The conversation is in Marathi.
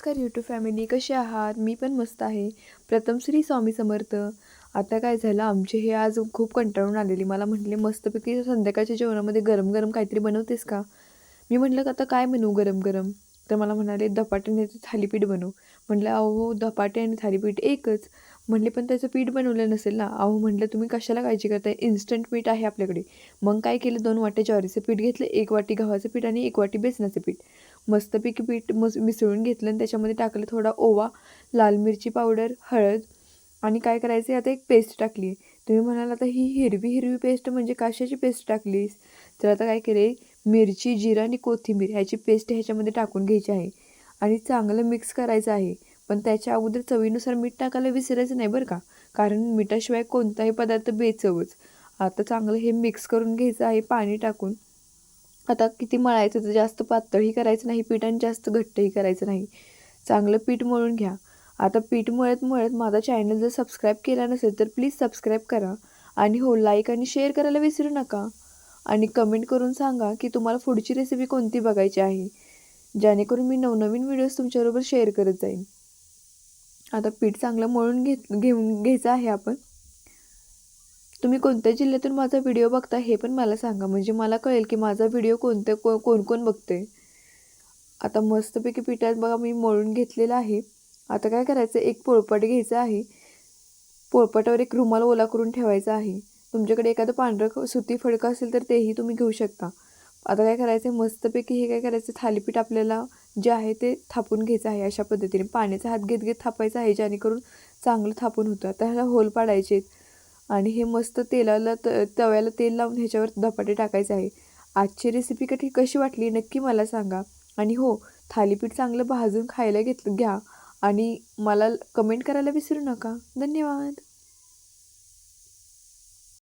नमस्कार यूट्यूब फॅमिली कसे आहात? मी पण मस्त आहे. प्रथम श्री स्वामी समर्थ. आता काय झालं? आमचे हे आज खूप कंटाळून आलेली. मला म्हटले मस्तपैकी संध्याकाळच्या जेवणामध्ये गरम गरम काहीतरी बनवतेस का? मी म्हटलं का आता काय बनवू गरम गरम तर मला म्हणाले धपाट्याने थालीपीठ बनवू. म्हटलं अहो धपाटे आणि थालीपीठ एकच. म्हटले पण त्याचं पीठ बनवलं नसेल ना? अहो म्हटलं तुम्ही कशाला काळजी करताय? इन्स्टंट पीठ आहे आपल्याकडे. मग काय केलं? दोन वाटे ज्वारीचं पीठ घेतलं. एक वाटी गव्हाचं पीठ आणि एक वाटी बेसनाचं पीठ. मस्तपैकी पीठ मस मिसळून घेतलं आणि त्याच्यामध्ये टाकलं थोडा ओवा लाल मिरची पावडर हळद आणि काय करायचं आता एक पेस्ट टाकली तुम्ही म्हणाल आता ही हिरवी हिरवी पेस्ट म्हणजे काशाची पेस्ट टाकलीस? तर आता काय केले मिरची जिरा आणि कोथिंबीर ह्याची पेस्ट ह्याच्यामध्ये टाकून घ्यायची आहे आणि चांगलं मिक्स करायचं आहे. पण त्याच्या अगोदर चवीनुसार मीठ टाकायला विसरायचं नाही बरं का? कारण मिठाशिवाय कोणताही पदार्थ बेचवच. आता चांगलं हे मिक्स करून घ्यायचं आहे पाणी टाकून. आता किती मळायचं तर जास्त पातळही करायचं नाही पीठ आणि जास्त घट्टही करायचं नाही. चांगलं पीठ मळून घ्या. आता पीठ मळत मळत माझा चॅनल जर सबस्क्राईब केला नसेल तर प्लीज सबस्क्राईब करा आणि हो लाईक आणि शेअर करायला विसरू नका. आणि कमेंट करून सांगा की तुम्हाला पुढची रेसिपी कोणती बघायची आहे जेणेकरून मी नवनवीन व्हिडिओज तुमच्याबरोबर शेअर करत जाईन. आता पीठ चांगलं मळून घेत घेऊन घ्यायचं आहे आपण. तुम्ही कोणत्या जिल्ह्यातून माझा व्हिडिओ बघता हे पण मला सांगा. म्हणजे मला कळेल की माझा व्हिडिओ कोणते को कोण कोण बघते आता मस्तपैकी पिठात बघा मी मळून घेतलेलं आहे. आता काय करायचं? एक पोळपाट घ्यायचं आहे. पोळपाटावर एक रुमाल ओला करून ठेवायचा आहे. तुमच्याकडे एखादं पांढरं सुती फडकं असेल तर तेही तुम्ही घेऊ शकता. आता काय करायचं मस्तपैकी हे काय करायचं? थालीपीठ आपल्याला जे आहे ते थापून घ्यायचं आहे अशा पद्धतीने. पाण्याचा हात घेत घेत थापायचं आहे जेणेकरून चांगलं थापून होतं. आता ह्याला होल पाडायचे आहेत आणि हे मस्त तेलाला त तव्याला तेल लावून ह्याच्यावर धपाटे टाकायचे आहे. आजची रेसिपी कठी कशी वाटली नक्की मला सांगा. आणि हो थालीपीठ चांगलं भाजून खायला घेतलं घ्या. आणि मला कमेंट करायला विसरू नका. धन्यवाद.